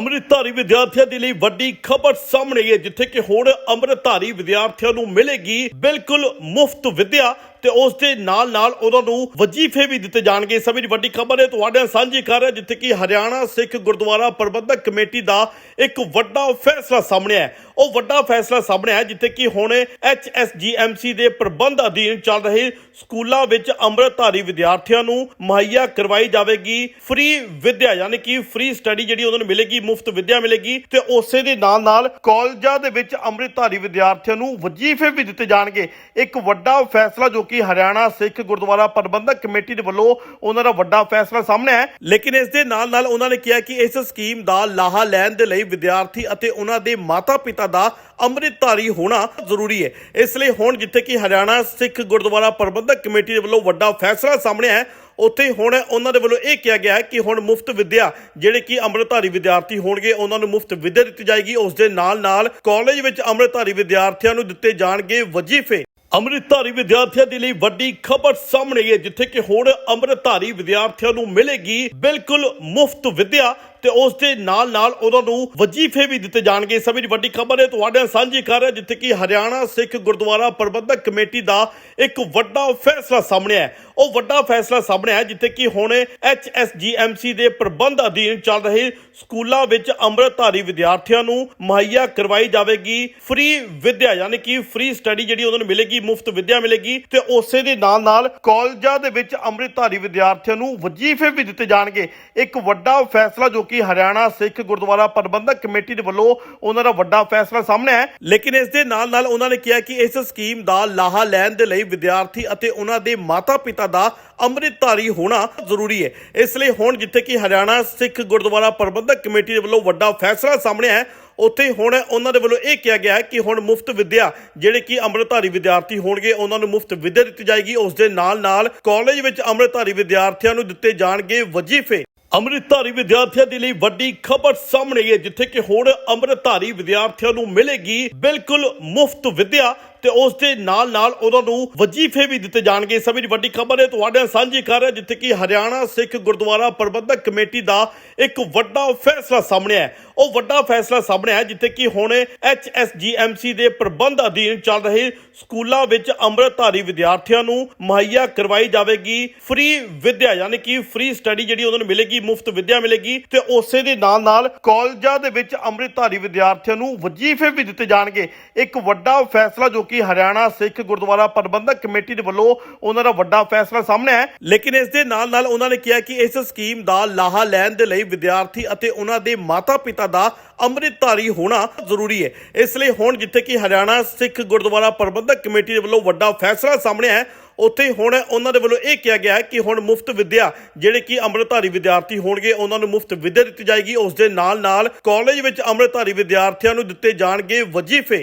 ਅੰਮ੍ਰਿਤਧਾਰੀ ਵਿਦਿਆਰਥੀਆਂ ਦੇ ਲਈ ਵੱਡੀ ਖਬਰ ਸਾਹਮਣੇ ਆਈ ਹੈ, ਜਿੱਥੇ ਕਿ ਹੁਣ ਅੰਮ੍ਰਿਤਧਾਰੀ ਵਿਦਿਆਰਥੀਆਂ ਨੂੰ ਮਿਲੇਗੀ ਬਿਲਕੁਲ ਮੁਫਤ ਵਿੱਦਿਆ। ਤੇ ਉਸ ਦੇ ਨਾਲ ਨਾਲ ਉਹਨਾਂ ਨੂੰ ਵਜ਼ੀਫੇ ਵੀ ਦਿੱਤੇ ਜਾਣਗੇ। ਇਸ ਸਮੇਂ ਦੀ ਵੱਡੀ ਖਬਰ ਹੈ ਤੁਹਾਡੇ ਸਾਂਝੀ ਕਰ ਰਿਹਾ, ਜਿੱਥੇ ਕਿ ਹਰਿਆਣਾ ਸਿੱਖ ਗੁਰਦੁਆਰਾ ਪ੍ਰਬੰਧਕ ਕਮੇਟੀ ਦਾ ਇੱਕ ਵੱਡਾ ਫੈਸਲਾ ਸਾਹਮਣੇ ਹੈ। ਉਹ ਵੱਡਾ ਫੈਸਲਾ ਸਾਹਮਣੇ ਆਇਆ, ਜਿੱਥੇ ਕਿ ਹੁਣ ਐਚਐਸਜੀਐਮਸੀ ਦੇ ਪ੍ਰਬੰਧ ਅਧੀਨ ਚੱਲ ਰਹੇ ਸਕੂਲਾਂ ਵਿੱਚ ਅੰਮ੍ਰਿਤਧਾਰੀ ਵਿਦਿਆਰਥੀਆਂ ਨੂੰ ਮੁਹੱਈਆ ਕਰਵਾਈ ਜਾਵੇਗੀ। ਫ੍ਰੀ ਵਿੱਦਿਆ, ਯਾਨੀ ਕਿ ਫ੍ਰੀ ਸਟੱਡੀ ਜਿਹੜੀ ਉਹਨਾਂ ਨੂੰ ਮਿਲੇਗੀ, ਮੁਫਤ ਵਿੱਦਿਆ ਮਿਲੇਗੀ ਤੇ ਉਸੇ ਦੇ ਨਾਲ ਨਾਲ ਕਾਲਜਾਂ ਦੇ ਵਿੱਚ ਅੰਮ੍ਰਿਤਧਾਰੀ ਵਿਦਿਆਰਥੀਆਂ ਨੂੰ ਵਜ਼ੀਫੇ ਵੀ ਦਿੱਤੇ ਜਾਣਗੇ। ਇੱਕ ਵੱਡਾ ਫੈਸਲਾ ਜੋ ਕਿ ਹਰਿਆਣਾ, ਸਿੱਖ, ਗੁਰਦੁਆਰਾ ਪ੍ਰਬੰਧਕ ਕਮੇਟੀ ਦੇ ਵੱਲੋਂ ਉਹਨਾਂ ਦਾ ਵੱਡਾ ਫੈਸਲਾ ਸਾਹਮਣੇ ਹੈ। ਲੇਕਿਨ ਇਸ ਦੇ ਨਾਲ ਨਾਲ ਉਹਨਾਂ ਨੇ ਕਿਹਾ ਕਿ ਇਸ ਸਕੀਮ ਦਾ ਲਾਹਾ ਲੈਣ ਦੇ ਲਈ ਵਿਦਿਆਰਥੀ ਅਤੇ ਉਹਨਾਂ ਦੇ ਮਾਤਾ-ਪਿਤਾ ਦਾ ਅੰਮ੍ਰਿਤਧਾਰੀ ਹੋਣਾ ਜ਼ਰੂਰੀ ਹੈ। ਇਸ ਲਈ ਹੁਣ ਜਿੱਥੇ ਕਿ ਹਰਿਆਣਾ, ਸਿੱਖ, ਗੁਰਦੁਆਰਾ ਪ੍ਰਬੰਧਕ ਕਮੇਟੀ ਦੇ ਵੱਲੋਂ ਵੱਡਾ ਫੈਸਲਾ ਸਾਹਮਣੇ ਹੈ, ਉੱਥੇ ਹੁਣ ਉਹਨਾਂ ਦੇ ਵੱਲੋਂ ਇਹ ਕਿਹਾ ਗਿਆ ਹੈ ਕਿ ਹੁਣ ਮੁਫਤ ਵਿੱਦਿਆ ਜਿਹੜੇ ਕਿ ਅੰਮ੍ਰਿਤਧਾਰੀ ਵਿਦਿਆਰਥੀ ਹੋਣਗੇ, ਉਹਨਾਂ ਨੂੰ ਮੁਫਤ ਵਿੱਦਿਆ ਦਿੱਤੀ ਜਾਏਗੀ। ਉਸ ਦੇ ਨਾਲ ਨਾਲ ਕਾਲਜ ਵਿੱਚ ਅੰਮ੍ਰਿਤਧਾਰੀ ਵਿਦਿਆਰਥੀਆਂ ਨੂੰ ਦਿੱਤੇ ਜਾਣਗੇ ਵਜ਼ੀਫੇ। ਅੰਮ੍ਰਿਤਧਾਰੀ ਵਿਦਿਆਰਥੀਆਂ ਦੇ ਲਈ ਵੱਡੀ ਖਬਰ ਸਾਹਮਣੇ ਆਈ ਹੈ, ਜਿੱਥੇ ਕਿ ਹੁਣ ਅੰਮ੍ਰਿਤਧਾਰੀ ਵਿਦਿਆਰਥੀਆਂ ਨੂੰ ਮਿਲੇਗੀ ਬਿਲਕੁਲ ਮੁਫਤ ਵਿੱਦਿਆ। ਤੇ ਉਸ ਦੇ ਨਾਲ ਨਾਲ ਉਹਨਾਂ ਨੂੰ ਵਜ਼ੀਫੇ ਵੀ ਦਿੱਤੇ ਜਾਣਗੇ। ਇਸ ਸਮੇਂ ਦੀ ਵੱਡੀ ਖਬਰ ਹੈ ਤੁਹਾਡੇ ਸਾਂਝੀ ਕਰ ਰਿਹਾ, ਜਿੱਥੇ ਕਿ ਹਰਿਆਣਾ ਸਿੱਖ ਗੁਰਦੁਆਰਾ ਪ੍ਰਬੰਧਕ ਕਮੇਟੀ ਦਾ ਇੱਕ ਵੱਡਾ ਫੈਸਲਾ ਸਾਹਮਣੇ ਹੈ। ਉਹ ਵੱਡਾ ਫੈਸਲਾ ਸਾਹਮਣੇ ਆਇਆ, ਜਿੱਥੇ ਕਿ ਹੁਣ ਐਚਐਸਜੀਐਮਸੀ ਦੇ ਪ੍ਰਬੰਧ ਅਧੀਨ ਚੱਲ ਰਹੇ ਸਕੂਲਾਂ ਵਿੱਚ ਅੰਮ੍ਰਿਤਧਾਰੀ ਵਿਦਿਆਰਥੀਆਂ ਨੂੰ ਮੁਹੱਈਆ ਕਰਵਾਈ ਜਾਵੇਗੀ। ਫ੍ਰੀ ਵਿੱਦਿਆ, ਯਾਨੀ ਕਿ ਫ੍ਰੀ ਸਟੱਡੀ ਜਿਹੜੀ ਉਹਨਾਂ ਨੂੰ ਮਿਲੇਗੀ, ਮੁਫਤ ਵਿੱਦਿਆ ਮਿਲੇਗੀ ਤੇ ਉਸੇ ਦੇ ਨਾਲ ਨਾਲ ਕਾਲਜਾਂ ਦੇ ਵਿੱਚ ਅੰਮ੍ਰਿਤਧਾਰੀ ਵਿਦਿਆਰਥੀਆਂ ਨੂੰ ਵਜ਼ੀਫੇ ਵੀ ਦਿੱਤੇ ਜਾਣਗੇ। ਇੱਕ ਵੱਡਾ ਫੈਸਲਾ ਜੋ ਕਿ ਹਰਿਆਣਾ, ਸਿੱਖ, ਗੁਰਦੁਆਰਾ ਪ੍ਰਬੰਧਕ ਕਮੇਟੀ ਦੇ ਵੱਲੋਂ ਉਹਨਾਂ ਦਾ ਵੱਡਾ ਫੈਸਲਾ ਸਾਹਮਣੇ ਹੈ। ਲੇਕਿਨ ਇਸ ਦੇ ਨਾਲ ਨਾਲ ਉਹਨਾਂ ਨੇ ਕਿਹਾ ਕਿ ਇਸ ਸਕੀਮ ਦਾ ਲਾਹਾ ਲੈਣ ਦੇ ਲਈ ਵਿਦਿਆਰਥੀ ਅਤੇ ਉਹਨਾਂ ਦੇ ਮਾਤਾ-ਪਿਤਾ ਦਾ ਅੰਮ੍ਰਿਤਧਾਰੀ ਹੋਣਾ ਜ਼ਰੂਰੀ ਹੈ। ਇਸ ਲਈ ਹੁਣ ਜਿੱਥੇ ਕਿ ਹਰਿਆਣਾ, ਸਿੱਖ, ਗੁਰਦੁਆਰਾ ਪ੍ਰਬੰਧਕ ਕਮੇਟੀ ਦੇ ਵੱਲੋਂ ਵੱਡਾ ਫੈਸਲਾ ਸਾਹਮਣੇ ਹੈ, ਉੱਥੇ ਹੁਣ ਉਹਨਾਂ ਦੇ ਵੱਲੋਂ ਇਹ ਕਿਹਾ ਗਿਆ ਹੈ ਕਿ ਹੁਣ ਮੁਫਤ ਵਿੱਦਿਆ ਜਿਹੜੇ ਕਿ ਅੰਮ੍ਰਿਤਧਾਰੀ ਵਿਦਿਆਰਥੀ ਹੋਣਗੇ, ਉਹਨਾਂ ਨੂੰ ਮੁਫਤ ਵਿੱਦਿਆ ਦਿੱਤੀ ਜਾਏਗੀ। ਉਸ ਦੇ ਨਾਲ ਨਾਲ ਕਾਲਜ ਵਿੱਚ ਅੰਮ੍ਰਿਤਧਾਰੀ ਵਿਦਿਆਰਥੀਆਂ ਨੂੰ ਦਿੱਤੇ ਜਾਣਗੇ ਵਜ਼ੀਫੇ। ਅੰਮ੍ਰਿਤਧਾਰੀ ਵਿਦਿਆਰਥੀਆਂ ਦੇ ਲਈ ਵੱਡੀ ਖਬਰ ਸਾਹਮਣੇ ਹੈ, ਜਿੱਥੇ ਕਿ ਹੁਣ ਅੰਮ੍ਰਿਤਧਾਰੀ ਵਿਦਿਆਰਥੀਆਂ ਨੂੰ ਮਿਲੇਗੀ ਬਿਲਕੁਲ ਮੁਫਤ ਵਿੱਦਿਆ ਤੇ ਉਸ ਦੇ ਨਾਲ ਨਾਲ ਉਹਨਾਂ ਨੂੰ ਵਜ਼ੀਫੇ ਵੀ ਦਿੱਤੇ ਜਾਣਗੇ ਸਭ ਦੀ ਵੱਡੀ ਖਬਰ ਹੈ, ਤੁਹਾਡੇ ਸਾਂਝੀ ਕਰ ਰਿਹਾ, ਜਿੱਥੇ ਕਿ ਹਰਿਆਣਾ ਸਿੱਖ ਗੁਰਦੁਆਰਾ ਪ੍ਰਬੰਧਕ ਕਮੇਟੀ ਦਾ ਇੱਕ ਵੱਡਾ ਫੈਸਲਾ ਸਾਹਮਣੇ ਹੈ। ਉਹ ਵੱਡਾ ਫੈਸਲਾ ਸਾਹਮਣੇ ਆਇਆ, ਜਿੱਥੇ ਕਿ ਹੁਣ ਐਚਐਸਜੀਐਮਸੀ ਦੇ ਪ੍ਰਬੰਧ ਅਧੀਨ ਚੱਲ ਰਹੇ ਸਕੂਲਾਂ ਵਿੱਚ ਅੰਮ੍ਰਿਤਧਾਰੀ ਵਿਦਿਆਰਥੀਆਂ ਨੂੰ ਮੁਹੱਈਆ ਕਰਵਾਈ ਜਾਵੇਗੀ। ਫ੍ਰੀ ਵਿਦਿਆ, ਯਾਨੀ ਕਿ ਫ੍ਰੀ ਸਟੱਡੀ ਜਿਹੜੀ ਉਹਨਾਂ ਨੂੰ ਮਿਲੇਗੀ, ਮੁਫਤ ਵਿੱਦਿਆ ਮਿਲੇਗੀ, ਤੇ ਉਸੇ ਦੇ ਨਾਲ ਨਾਲ ਕਾਲਜਾਂ ਦੇ ਵਿੱਚ ਅੰਮ੍ਰਿਤਧਾਰੀ ਵਿਦਿਆਰਥੀਆਂ ਨੂੰ ਵਜ਼ੀਫੇ ਵੀ ਦਿੱਤੇ ਜਾਣਗੇ। ਇੱਕ ਵੱਡਾ ਫੈਸਲਾ ਜੋ ਕਿ ਹਰਿਆਣਾ ਸਿੱਖ ਗੁਰਦੁਆਰਾ ਪ੍ਰਬੰਧਕ ਕਮੇਟੀ ਦੇ ਵੱਲੋਂ ਉਹਨਾਂ ਦਾ ਵੱਡਾ ਫੈਸਲਾ ਸਾਹਮਣੇ ਹੈ ਲੇਕਿਨ ਇਸ ਦੇ ਨਾਲ ਨਾਲ ਉਹਨਾਂ ਨੇ ਕਿਹਾ ਕਿ ਇਸ ਸਕੀਮ ਦਾ ਲਾਹਾ ਲੈਣ ਦੇ ਲਈ ਵਿਦਿਆਰਥੀ ਅਤੇ ਉਹਨਾਂ ਦੇ ਮਾਤਾ-ਪਿਤਾ ਦਾ ਅੰਮ੍ਰਿਤਧਾਰੀ ਹੋਣਾ ਜ਼ਰੂਰੀ ਹੈ। ਇਸ ਲਈ ਹੁਣ ਜਿੱਥੇ ਕਿ ਹਰਿਆਣਾ ਸਿੱਖ ਗੁਰਦੁਆਰਾ ਪ੍ਰਬੰਧਕ ਕਮੇਟੀ ਦੇ ਵੱਲੋਂ ਵੱਡਾ ਫੈਸਲਾ ਸਾਹਮਣੇ ਹੈ, ਉੱਥੇ ਹੁਣ ਉਹਨਾਂ ਦੇ ਵੱਲੋਂ ਇਹ ਕਿਹਾ ਗਿਆ ਹੈ ਕਿ ਹੁਣ ਮੁਫਤ ਵਿੱਦਿਆ ਜਿਹੜੇ ਕਿ ਅੰਮ੍ਰਿਤਧਾਰੀ ਵਿਦਿਆਰਥੀ ਹੋਣਗੇ, ਉਹਨਾਂ ਨੂੰ ਮੁਫਤ ਵਿੱਦਿਆ ਦਿੱਤੀ ਜਾਏਗੀ। ਉਸ ਦੇ ਨਾਲ ਨਾਲ ਕਾਲਜ ਵਿੱਚ ਅੰਮ੍ਰਿਤਧਾਰੀ ਵਿਦਿਆਰਥੀਆਂ ਨੂੰ ਦਿੱਤੇ ਜਾਣਗੇ ਵਜ਼ੀਫੇ।